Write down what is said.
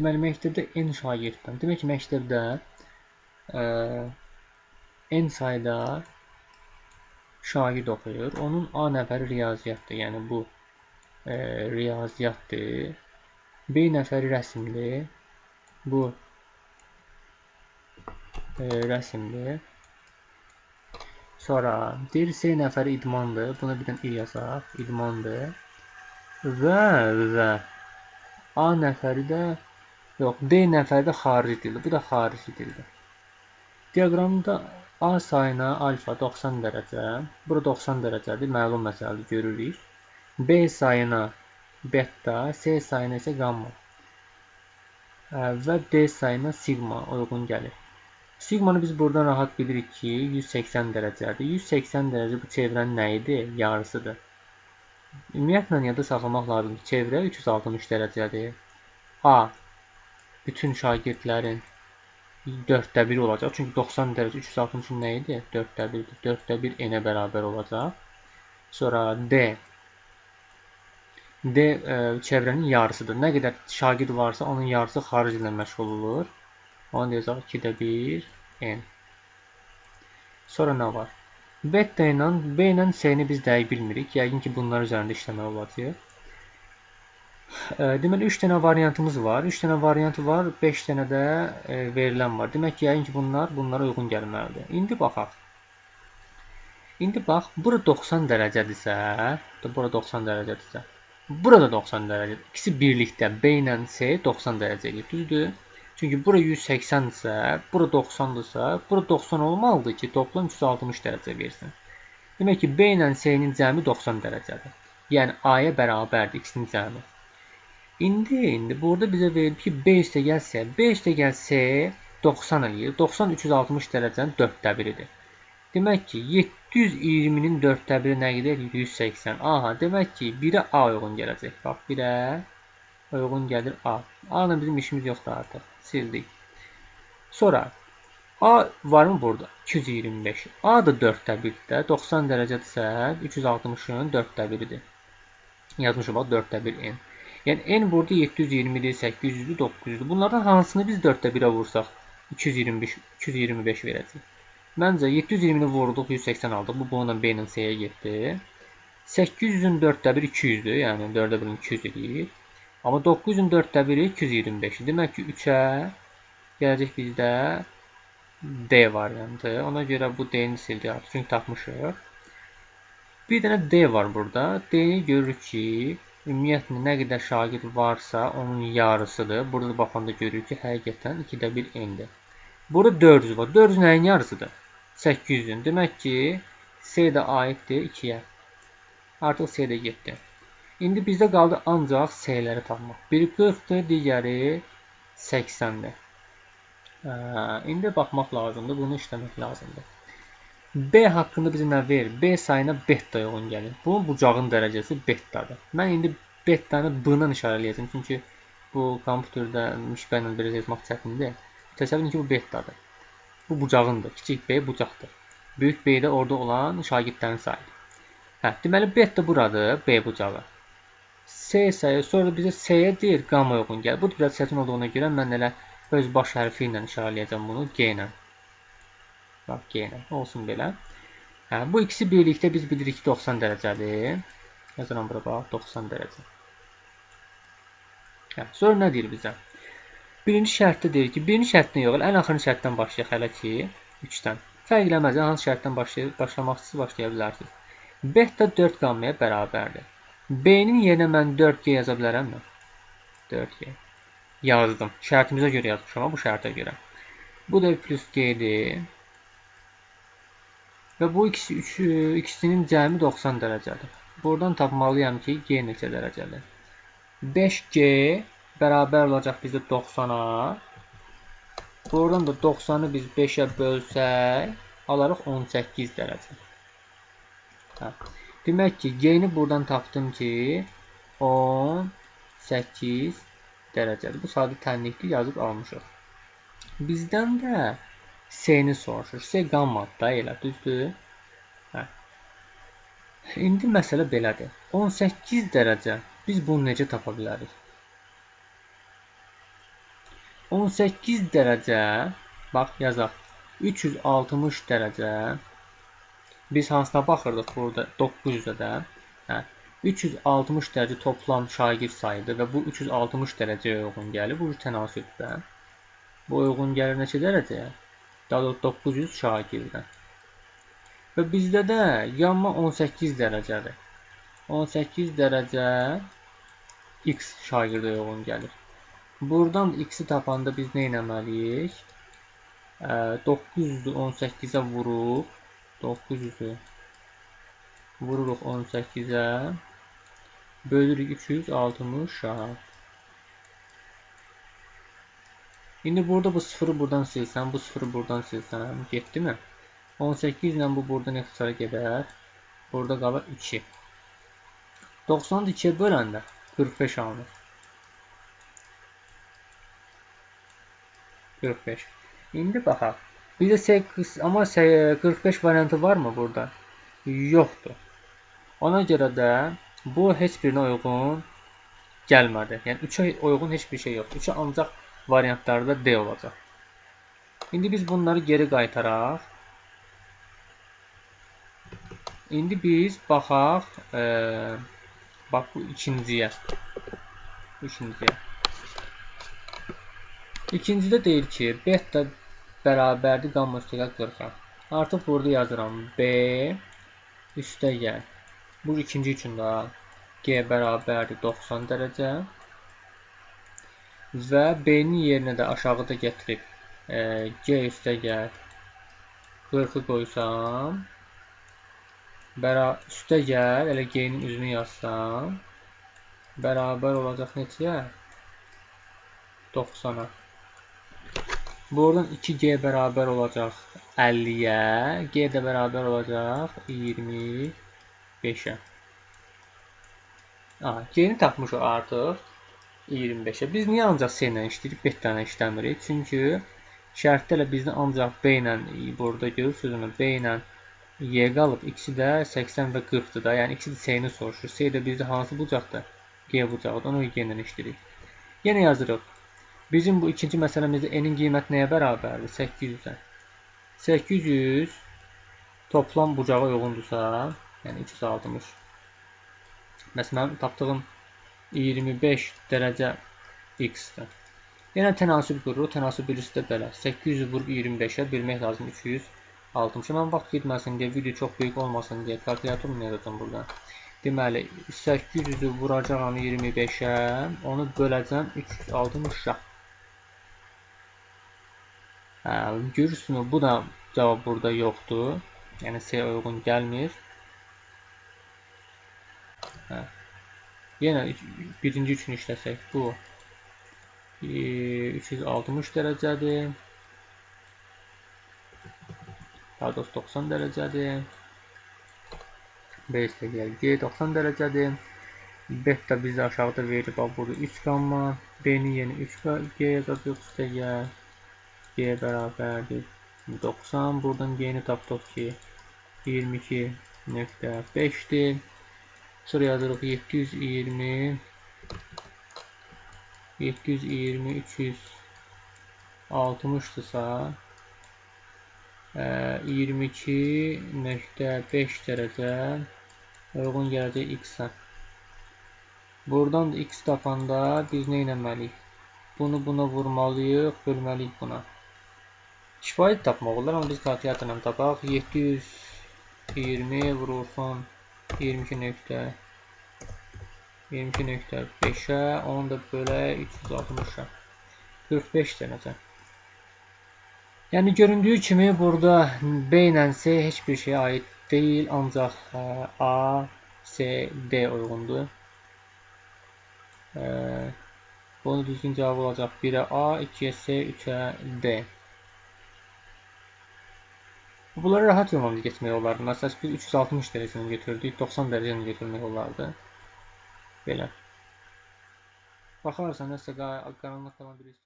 Deməli, məktəbdə n şagirddən. Demək ki, məktəbdə ə, n sayda şagird oxuyur. Onun A nəfəri riyaziyyatdır. Yəni bu ə, riyaziyyatdır. B nəfəri rəsmdir. Bu ə, rəsmdir. Sonra deyir C nəfəri idmandır. Buna bir dənə i yazaq. İdmandır. Və və A nəfəri də yox, D nəfəri də xarici dildir. Bu da xarici dildir. Diaqramda A sayına alfa 90 dərəcə, bura 90 dərəcədir, məlum məsələdir, görürük. B sayına beta, C sayına isə gamma və D sayına sigma uyğun gəlir. Sigmanı biz buradan rahat bilirik ki, 180 dərəcədir. 180 dərəcə bu çevrənin nə idi? Yarısıdır. Ümumiyyətlə yadda saxlamaq lazımdır. Çevrə 360 dərəcədir. A bütün şagirdlərin 4də 1 olacaq. Çünki 90 dərəcə 360-ın nə idi? 4də 1-dir. 4də 1 n-ə bərabər olacaq. Sonra D D ə, e, çevrənin yarısıdır. Nə qədər şagird varsa, onun yarısı xaric ilə məşğul olur. Onu deyəcək 2də 1 n. Sonra nə var? Beta ilə B ilə C-ni biz dəqiq bilmirik. Yəqin ki, bunlar üzərində işləmək olacaq. Deməli 3 dənə variantımız var. 3 dənə variant var, 5 dənə də verilən var. Demək ki, yəqin ki, bunlar bunlara uyğun gəlməlidir. İndi baxaq. İndi bax, bura 90 dərəcədirsə, bura 90 dərəcədirsə, burada 90 dərəcədir. İkisi birlikdə B ilə C 90 dərəcə edir. Düzdür? Çünki bura 180-dirsə, bura 90-dırsa, bura 90 olmalıdır ki, toplam 360 dərəcə versin. Demək ki, B ilə C-nin cəmi 90 dərəcədir. Yəni A-ya bərabərdir ikisinin cəmi. İndi, indi burada bizə verilib ki, B üstə gəl C. B üstə gəl C 90 eləyir. 90 360 dərəcənin 4də biridir. Demək ki, 720-nin 4də biri nə qədər? 180. Aha, demək ki, 1-ə A uyğun gələcək. Bax, 1-ə uyğun gəlir A. A ilə bizim işimiz yoxdur artıq. Sildik. Sonra A varmı burada? 225. A da 4də 1-də. 90 dərəcədirsə 360-ın 4də 1-idir. Yazmışıq bax 4də 1 n. Yəni n burada 720-dir, 800-dür, 900-dür. Bunlardan hansını biz 4də 1-ə vursaq 225 225 verəcək. Məncə 720-ni vurduq, 180 aldıq. Bu bununla B ilə C-yə getdi. 800-ün 4də 1 200-dür. Yəni 4də 1-in 200 edir. Amma 900-ün 4də 1-i 225-dir. Demək ki, 3-ə gələcək bizdə D variantı. Ona görə bu D-ni sildik artıq. Çünki tapmışıq. Bir dənə D var burada. D-ni görürük ki, ümumiyyətlə nə qədər şagird varsa, onun yarısıdır. Burada baxanda görürük ki, həqiqətən 2də 1 n-dir. Burada 400 var. 400 nəyin yarısıdır? 800-ün. Demək ki, C də aiddir 2-yə. Artıq C də getdi. İndi bizdə qaldı ancaq S-ləri tapmaq. Biri 40-dır, digəri 80-dir. İndi baxmaq lazımdır, bunu işləmək lazımdır. B haqqında bizə nə verir? B sayına beta uyğun gəlir. Bu bucağın dərəcəsi betadır. Mən indi betanı B-la işarə eləyəcəm, çünki bu kompüterdə müşbə ilə belə yazmaq çətindir. Təsəvvür edin ki, bu betadır. Bu bucağındır. Kiçik B bucaqdır. Böyük B də orada olan şagirdlərin sayıdır. Hə, deməli beta buradır, B bucağı. S sayı sonra bizə S-yə deyir qamma uyğun gəlir. Bu biraz çətin olduğuna görə mən elə öz baş hərfi ilə işarələyəcəm bunu G ilə. Bax G ilə. Olsun belə. Hə, bu ikisi birlikdə biz bilirik ki 90 dərəcədir. Yazıram bura bax 90 dərəcə. Hə, sonra nə deyir bizə? Birinci şərtdə deyir ki, birinci şərtdən yox, ən axırıncı şərtdən başlayaq hələ ki 3-dən. Fərq eləməz, hansı şərtdən başlayıb başlamaq istəyirsiniz, başlaya bilərsiniz. Beta 4 qammaya bərabərdir. B-nin yerinə mən 4G yaza bilərəmmi? 4G. Yazdım. Şərtimizə görə yazmışam, bu şərtə görə. Bu da plus G-dir. Və bu ikisi, üç, ikisinin cəmi 90 dərəcədir. Buradan tapmalıyam ki, G neçə dərəcədir. 5G bərabər olacaq bizdə 90-a. Buradan da 90-ı biz 5-ə bölsək, alarıq 18 dərəcə. Hə. Demək ki, G-ni buradan tapdım ki, 18 dərəcədir. Bu sadə tənlikdir, yazıb almışıq. Bizdən də S-ni soruşur. S qammatda elə, düzdür? Hə. İndi məsələ belədir. 18 dərəcə. Biz bunu necə tapa bilərik? 18 dərəcə, bax yazaq. 360 dərəcə. Biz hansına baxırdıq burada? 900-də də. Hə. 360 dərəcə toplam şagird sayıdır və bu 360 dərəcəyə uyğun gəlir. Bu tənasübdə. Bu uyğun gəlir neçə dərəcəyə? Daha doğrusu 900 şagirdə. Və bizdə də yanma 18 dərəcədir. 18 dərəcə x şagirdə uyğun gəlir. Buradan x-i tapanda biz nə etməliyik? 900-ü 18-ə vuruq. 900-ü vururuq 18-ə. Bölürük 360-a. İndi burada bu sıfırı buradan silsən, bu sıfırı buradan silsən, getdimi? 18 ilə bu buradan ixtisara gedər. Burada qalır 2. 90-ı 2-yə böləndə 45 alınır. 45. İndi baxaq. Bizdə 8 amma 45 variantı varmı burada? Yoxdur. Ona görə də bu heç birinə uyğun gəlmədi. Yəni 3-ə uyğun heç bir şey yoxdur. 3-ə ancaq variantlarda D olacaq. İndi biz bunları geri qaytaraq. İndi biz baxaq, e, bax bu ikinciyə. İkinciyə. İkincidə deyir ki, beta bərabərdir qamma üstəgəl 40-a. Artıq burada yazıram B üstəgəl. Bu ikinci üçün də G bərabərdir 90 dərəcə. Və B-nin yerinə də aşağıda gətirib e, G üstəgəl 40-ı qoysam. Bəra üstə gəl, elə G-nin üzünü yazsam, bərabər olacaq neçəyə? 90-a. Buradan 2G bərabər olacaq. 50-yə, G də bərabər olacaq. 25-ə. Aha, G-ni tapmışıq artıq 25-ə. Biz niyə ancaq C ilə işləyirik, beta ilə işləmirik? Çünki şərtdə elə bizdə ancaq B ilə burada görürsünüzmü? B ilə Y qalıb, ikisi də 80 və 40-dır da. Yəni ikisi də C-ni soruşur. C də bizdə hansı bucaqdır? G bucağıdır. Onu Y ilə işləyirik. Yenə yazırıq. Bizim bu ikinci məsələmizdə n-in qiyməti nəyə bərabərdir? 800-ə. 800 toplam bucağa uyğundursa, yəni 360. Məsələn, tapdığım 25 dərəcə x-dir. Yenə tənasüb qururuq. Tənasüb birisi də belə. 800 vurub 25-ə bölmək lazım 300. 60. Mən vaxt getməsin deyə, video çox böyük olmasın deyə kalkulyatorla yazacağam burada. Deməli, 800-ü vuracağam 25-ə, onu böləcəm 360-a. Hə, görürsünüz, bu da cavab burada yoxdur. Yəni C uyğun gəlmir. Hə. Yenə birinci üçün işləsək, bu 360 dərəcədir. Daha doğrusu 90 dərəcədir. B gəl G 90 dərəcədir. Beta bizə aşağıda verir. Bax burada 3 qamma. B-ni yeni 3 G yazacaq gəl. G bərabərdir 90. Buradan G-ni tapdıq ki 22.5-dir. Sonra yazırıq 720 720 360-dırsa 22.5 dərəcə uyğun gələcək x-ə. Buradan da x tapanda biz nə etməliyik? Bunu buna vurmalıyıq, bölməliyik buna. Kifayət tapmaq olar, amma biz kalkulyatorla tapaq. 720 vurulsun 22.5-ə 22.5-ə, onu da belə 360-a. 45 dərəcə. Yəni göründüyü kimi burada B ilə C heç bir şeyə aid deyil, ancaq ə, A, C, D uyğundur. Ə, bunun düzgün cavabı olacaq 1-ə A, 2-yə C, 3-ə D. Bunları rahat yolla getmək olardı. Məsələn, biz 360 dərəcəni götürdük, 90 dərəcəni götürmək olardı. Belə. Baxarsan, nəsə qaranlıq qalan birisi